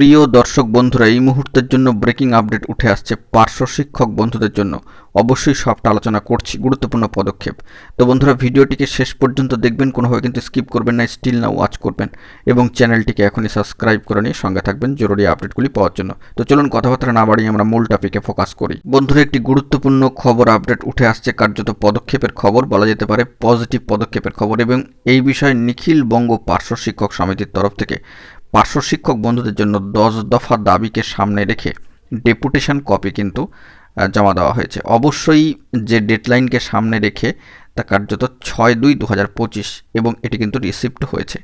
প্রিয় দর্শক বন্ধুরা, এই মুহূর্তের জন্য ব্রেকিং আপডেট উঠে আসছে পার্শ্ব শিক্ষক বন্ধুদের জন্য। অবশ্যই সবটা আলোচনা করছি, গুরুত্বপূর্ণ পদক্ষেপ। তো বন্ধুরা, ভিডিওটিকে শেষ পর্যন্ত দেখবেন, কোনোভাবে কিন্তু স্কিপ করবেন না স্টিল না ওয়াচ করবেন এবং চ্যানেলটিকে এখনই সাবস্ক্রাইব করে নিয়ে সঙ্গে থাকবেন জরুরি আপডেটগুলি পাওয়ার জন্য। তো চলুন কথাবার্তা না বাড়িয়ে আমরা মূল টপিকে ফোকাস করি। বন্ধুরা, একটি গুরুত্বপূর্ণ খবর আপডেট উঠে আসছে, কার্যত পদক্ষেপের খবর বলা যেতে পারে পজিটিভ পদক্ষেপের খবর এবং এই বিষয়ে নিখিল বঙ্গ পার্শ্ব শিক্ষক সমিতির তরফ থেকে পার্শ্ব শিক্ষক বন্ধুদের জন্য দশ দফা দাবিকে সামনে রেখে ডেপুটেশন কপি কিন্তু জমা দেওয়া হয়েছে। অবশ্যই যে ডেডলাইনকে সামনে রেখে তা কার্যত ছয় দুই দু হাজার পঁচিশ এবং এটি কিন্তু রিসিপ্ট হয়েছে।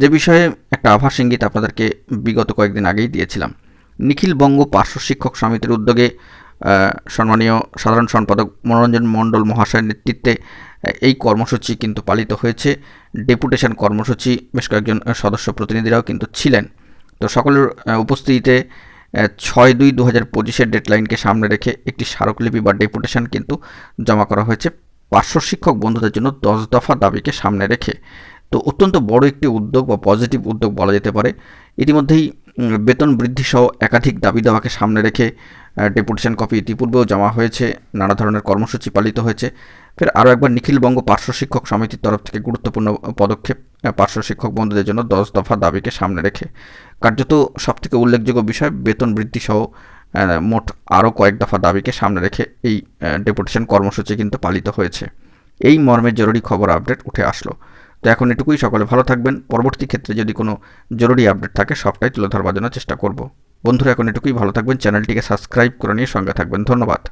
যে বিষয়ে একটা আভাস ইঙ্গিত আপনাদেরকে বিগত কয়েকদিন আগেই দিয়েছিলাম। নিখিল বঙ্গ পার্শ্ব শিক্ষক সমিতির উদ্যোগে সম্মানীয় সাধারণ সম্পাদক মনোরঞ্জন মণ্ডল মহাশয়ের নেতৃত্বে এই কর্মসূচি কিন্তু পালিত হয়েছে। ডেপুটেশন কর্মসূচি, বেশ কয়েকজন সদস্য প্রতিনিধিরাও কিন্তু ছিলেন। তো সকলের উপস্থিতিতে ছয় দুই দু হাজার পঁচিশের ডেডলাইনকে সামনে রেখে একটি স্মারকলিপি বা ডেপুটেশন কিন্তু জমা করা হয়েছে। পার্শ্ব শিক্ষক বন্ধুদের জন্য দশ দফা দাবিকে সামনে রেখে। তো অত্যন্ত বড় একটি উদ্যোগ বা পজিটিভ উদ্যোগ বলা যেতে পারে। ইতিমধ্যেই বেতন বৃদ্ধি সহ একাধিক দাবি দাওয়াকে সামনে রেখে ডেপুটেশন কপি ইতিপূর্বেও জমা হয়েছে, নানা ধরনের কর্মসূচি পালিত হয়েছে। ফের আরও একবার নিখিলবঙ্গ পার্শ্ব শিক্ষক সমিতির তরফ থেকে গুরুত্বপূর্ণ পদক্ষেপ পার্শ্ব শিক্ষক বন্ধুদের জন্য দশ দফা দাবিকে সামনে রেখে। কার্যত সবথেকে উল্লেখযোগ্য বিষয়, বেতন বৃদ্ধি সহ মোট আরও কয়েক দফা দাবিকে সামনে রেখে এই ডেপুটেশন কর্মসূচি কিন্তু পালিত হয়েছে। এই মর্মে জরুরি খবর আপডেট উঠে আসলো। তো এখন এটুকুই, সকলে ভালো থাকবেন। পরবর্তী ক্ষেত্রে যদি কোনো জরুরি আপডেট থাকে, সবটাই তুলে ধরবার জন্য চেষ্টা করব। বন্ধুরা এখন এটুকুই। ভালো থাকবেন। চ্যানেলটিকে সাবস্ক্রাইব করে নিয়ে সঙ্গে থাকবেন। ধন্যবাদ।